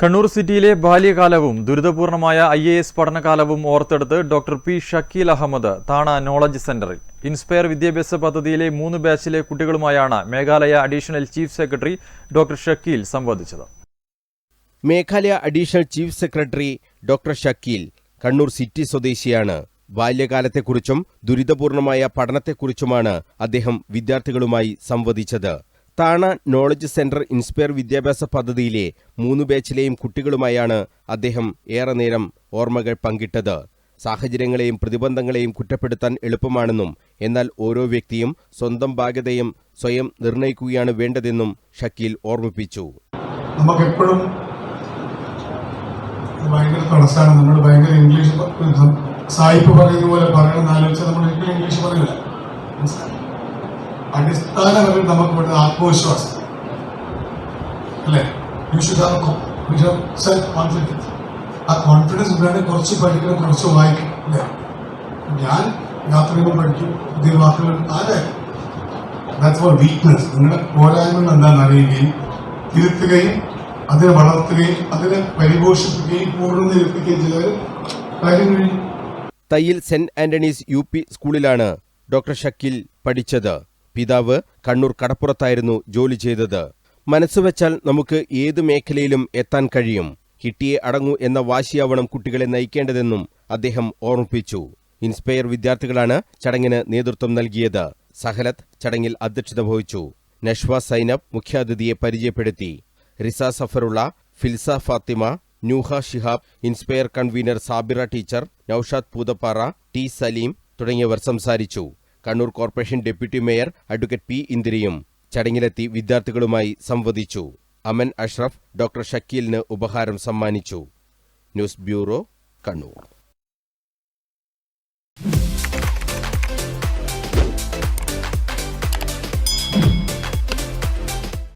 കണ്ണൂർ സിറ്റിയിലെ ബാല്യകാലവും ദുരിതപൂർണമായ ഐ എ എസ് പഠനകാലവും ഓർത്തെടുത്ത് ഡോക്ടർ പി ഷക്കീൽ അഹമ്മദ് താണ നോളജ് സെന്ററിൽ. ഇൻസ്പയർ വിദ്യാഭ്യാസ പദ്ധതിയിലെ മൂന്ന് ബാച്ചിലെ കുട്ടികളുമായാണ് Meghalaya additional chief secretary doctor Shakeel സംവദിച്ചത്. Meghalaya additional chief secretary doctor Shakeel Kannur city സ്വദേശിയാണ്. ബാല്യകാലത്തെക്കുറിച്ചും ദുരിതപൂർണമായ പഠനത്തെക്കുറിച്ചുമാണ് അദ്ദേഹം വിദ്യാർത്ഥികളുമായി സംവദിച്ചത്. താണ നോളജ് സെന്റർ ഇൻസ്പയർ വിദ്യാഭ്യാസ പദ്ധതിയിലെ മൂന്ന് ബാച്ചിലെയും കുട്ടികളുമായാണ് അദ്ദേഹം ഏറെ നേരം ഓർമ്മകൾ പങ്കിട്ടത്. സാഹചര്യങ്ങളെയും പ്രതിബന്ധങ്ങളെയും കുറ്റപ്പെടുത്താൻ എളുപ്പമാണെന്നും എന്നാൽ ഓരോ വ്യക്തിയും സ്വന്തം ഭാഗ്യതയും സ്വയം നിർണയിക്കുകയാണ് വേണ്ടതെന്നും ഷക്കീൽ ഓർമ്മിപ്പിച്ചു. നമുക്കെപ്പോഴും ഭയങ്കര തടസ്സമാണ്. നമ്മൾ ഭയങ്കര ഇംഗ്ലീഷ് സായിപ്പ് പറയുന്ന പോലെ പറയണമെന്ന് ആലോചിച്ചാൽ നമ്മൾ ഇംഗ്ലീഷ് പറയില്ല? അടിസ്ഥാനപരമായി നമുക്ക് വേണ്ട ആത്മവിശ്വാസം. അല്ലേ? You should have self confidence ആ കോൺഫിഡൻസ് വേണമെങ്കിൽ കുറച്ച് പഠിക്കണം കുറച്ച് വായിക്കണം. അല്ലേ? ഞാൻ യാത്ര ചെയ്യുമ്പോൾ പഠിക്കും പുതിയ വാക്കുകൾ ആരായാലും ഫോർ വീക്ക്നെസ് നിങ്ങളുടെ പോരായ്മകൾ എന്താണെന്ന് അറിയുകയും തിരുത്തുകയും അതിനെ വളർത്തുകയും അതിനെ പരിപോഷിപ്പിക്കുകയും പൂർണ നിരപ്പിക്കുകയും ചെയ്താൽ കാര്യം കഴിഞ്ഞു. Thayyil saint Antony's U P സ്കൂളിലാണ് ഡോക്ടർ ഷക്കിൽ പഠിച്ചത്. പിതാവ് കണ്ണൂർ കടപ്പുറത്തായിരുന്നു ജോലി ചെയ്തത്. മനസ്സുവെച്ചാൽ നമുക്ക് ഏത് മേഖലയിലും എത്താൻ കഴിയും. കിട്ടിയേ അടങ്ങൂ എന്ന വാശിയാവണം കുട്ടികളെ നയിക്കേണ്ടതെന്നും അദ്ദേഹം ഓർമ്മിപ്പിച്ചു. ഇൻസ്പയർ വിദ്യാർത്ഥികളാണ് ചടങ്ങിന് നേതൃത്വം നൽകിയത്. സഹലത്ത് ചടങ്ങിൽ അധ്യക്ഷത വഹിച്ചു. നഷ്വ സൈനബ് മുഖ്യാതിഥിയെ പരിചയപ്പെടുത്തി. Riza Zafarulla Filsa Fathima Nuha Shihab inspire convener Sabira teacher Noushad Poothappara T Saleem തുടങ്ങിയവർ സംസാരിച്ചു. Kannur corporation deputy mayor advocate P ഇന്ദിരയും ചടങ്ങിലെത്തി വിദ്യാർത്ഥികളുമായി സംവദിച്ചു. അമൻ അഷ്റഫ് ഡോക്ടർ ഷക്കീലിന് ഉപഹാരം സമ്മാനിച്ചു. News bureau Kannur.